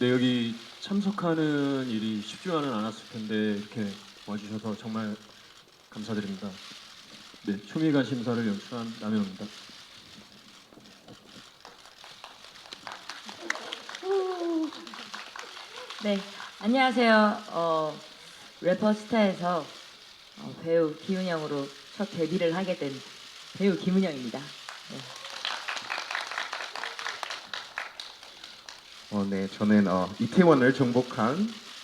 네 여기 참석하는 일이 쉽지만은 않았을 텐데 이렇게 와주셔서 정말 감사드립니다. 네 초미가 심사를 연출한 남현우입니다. 네, 안녕하세요. 어, 래퍼 스타에서 어, 배우 기훈영으로 첫 데뷔를 하게 된 배우 김은영입니다. 네. 어, 네, 저는 어, 이태원을 정복한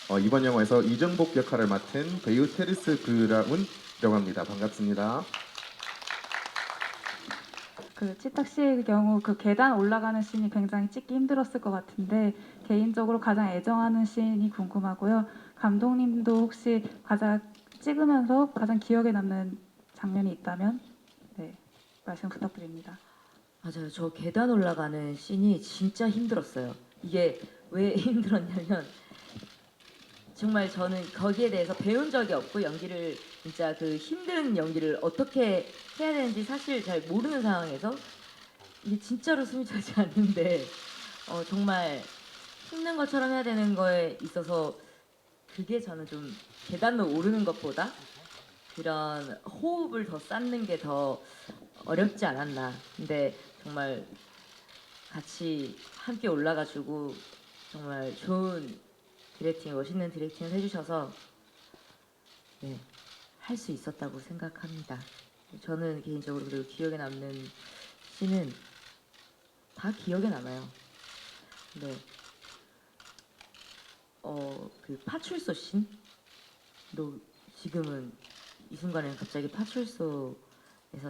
어, 이번 영화에서 이정복 역할을 맡은 배우 테리스 브라운이라고 합니다. 반갑습니다. 그 찌딱 씨의 경우 그 계단 올라가는 씬이 굉장히 찍기 힘들었을 것 같은데 개인적으로 가장 애정하는 씬이 궁금하고요. 감독님도 혹시 가장 찍으면서 가장 기억에 남는 장면이 있다면 네 말씀 부탁드립니다. 맞아요. 저 계단 올라가는 씬이 진짜 힘들었어요. 이게 왜 힘들었냐면 정말 저는 거기에 대해서 배운 적이 없고 연기를 진짜 그 힘든 연기를 어떻게 해야 되는지 사실 잘 모르는 상황에서 이게 진짜로 숨이 차지 않는데 어, 정말 힘든 것처럼 해야 되는 거에 있어서 그게 저는 좀 계단을 오르는 것보다 그런 호흡을 더 쌓는 게 더 어렵지 않았나. 근데 정말 같이 함께 올라가지고 정말 좋은 디렉팅, 멋있는 디렉팅을 해주셔서 네, 할 수 있었다고 생각합니다. 저는 개인적으로 그리고 기억에 남는 씬은 다 기억에 남아요. 네. 어, 그 파출소 씬? 너 지금은 이 순간에는 갑자기 파출소에서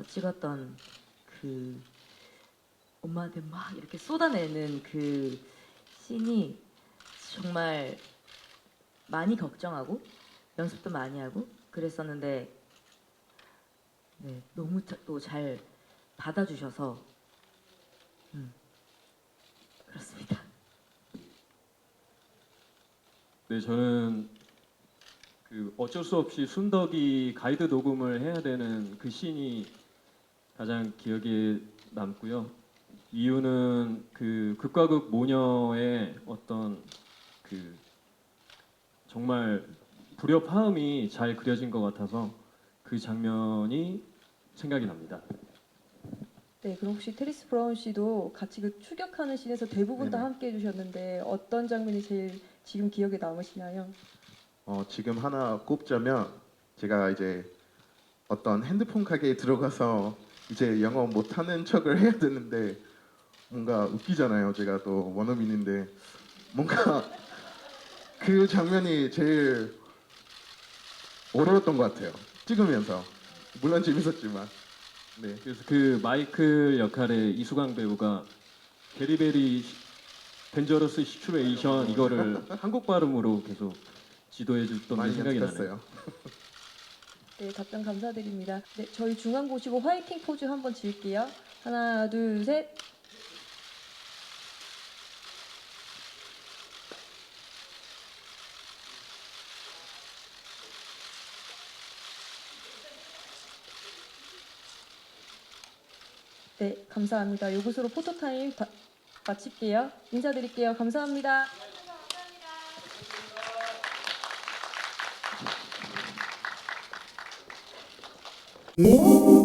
찍었던 그 엄마한테 막 이렇게 쏟아내는 그 씬이 정말 많이 걱정하고 연습도 많이 하고 그랬었는데 네, 너무 또 잘 받아주셔서 음, 그렇습니다. 네 저는 그 어쩔 수 없이 순덕이 가이드 녹음을 해야 되는 그 씬이 가장 기억에 남고요. 이유는 그 극과 극 모녀의 어떤 그 정말 불협화음이 잘 그려진 것 같아서 그 장면이 생각이 납니다. 네, 그럼 혹시 테리스 브라운 씨도 같이 그 추격하는 씬에서 대부분 다 네네. 함께 해주셨는데 어떤 장면이 제일 지금 기억에 남으시나요? 어, 지금 하나 꼽자면 제가 이제 어떤 핸드폰 가게에 들어가서 이제 영어 못하는 척을 해야 되는데 뭔가 웃기잖아요. 제가 또 원어민인데 뭔가 그 장면이 제일 어려웠던 것 같아요. 찍으면서 물론 재밌었지만 네. 그래서 그 마이클 역할의 이수강 배우가 베리베리 덴저러스 시츄에이션 이거를 한국 발음으로 계속 지도해 줬던 많이 생각이 나네요. 연습했어요. 네, 답변 감사드립니다. 네, 저희 중앙 보시고 화이팅 포즈 한번 질게요. 하나, 둘, 셋. 네, 감사합니다. 이것으로 포토타임 다- 마칠게요. 인사드릴게요. 감사합니다. 오!